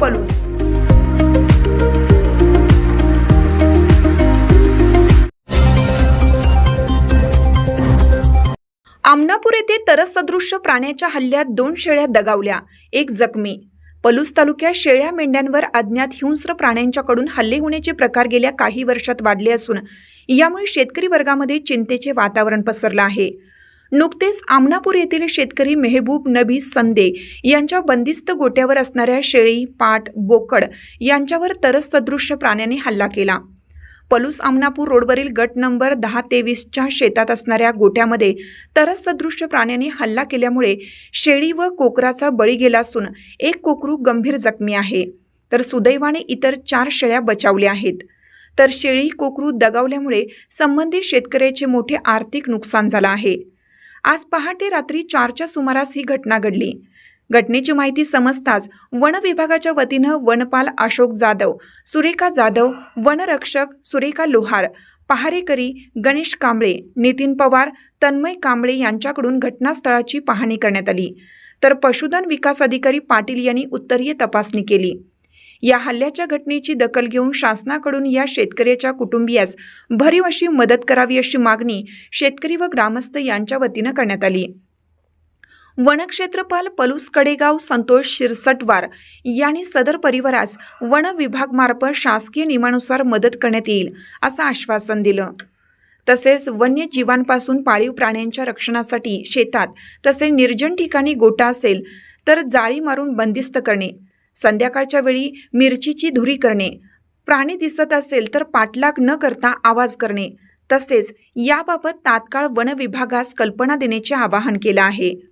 Palus. Amanapur येथे तरसदृश्य प्राण्याच्या हल्ल्यात दोन शेळ्या दगावल्या एक जखमी. पलूस तालुक्यात शेळ्या मेंढ्यांवर अज्ञात हिंस्र प्राण्यांच्याकडून हल्ले होण्याचे प्रकार गेल्या काही वर्षात वाढले असून यामुळे शेतकरी वर्गामध्ये चिंतेचे वातावरण पसरलं आहे. नुकतेच आमनापूर येथील शेतकरी मेहबूब नबी संदे यांच्या बंदिस्त गोट्यावर असणाऱ्या शेळी पाट बोकड यांच्यावर तरस सदृश्य प्राण्याने हल्ला केला. पलूस आमनापूर रोडवरील गट नंबर दहा तेवीसच्या शेतात असणाऱ्या गोट्यामध्ये तरस सदृश्य प्राण्याने हल्ला केल्यामुळे शेळी व कोकराचा बळी गेला असून एक कोकरू गंभीर जखमी आहे. तर सुदैवाने इतर चार शेळ्या बचावल्या आहेत. तर शेळी कोकरू दगावल्यामुळे संबंधित शेतकऱ्याचे मोठे आर्थिक नुकसान झालं आहे. आज पहाटे रात्री चारच्या सुमारास ही घटना घडली. घटनेची माहिती समजताच वन विभागाच्या वतीनं वनपाल अशोक जाधव सुरेखा जाधव वनरक्षक सुरेखा लोहार पहारेकरी गणेश कांबळे नितीन पवार तन्मय कांबळे यांच्याकडून घटनास्थळाची पाहणी करण्यात आली. तर पशुधन विकास अधिकारी पाटील यांनी उत्तरीय तपासणी केली. या हल्ल्याच्या घटनेची दखल घेऊन शासनाकडून या शेतकऱ्याच्या कुटुंबियास भरीव अशी मदत करावी अशी मागणी शेतकरी व ग्रामस्थ यांच्या वतीनं करण्यात आली. वनक्षेत्रपाल पलूस कडेगाव संतोष शिरसटवार यांनी सदर परिवारास वन विभागमार्फत शासकीय नियमानुसार मदत करण्यात येईल असं आश्वासन दिलं. तसेच वन्यजीवांपासून पाळीव प्राण्यांच्या रक्षणासाठी शेतात तसेच निर्जन ठिकाणी गोटा असेल तर जाळी मारून बंदिस्त करणे संध्याकाळच्या वेळी मिरचीची धुरी करणे. प्राणी दिसत असेल तर पाठलाग न करता आवाज करणे. तसेच याबाबत तात्काळ वन विभागास कल्पना देण्याचे आवाहन केलं आहे.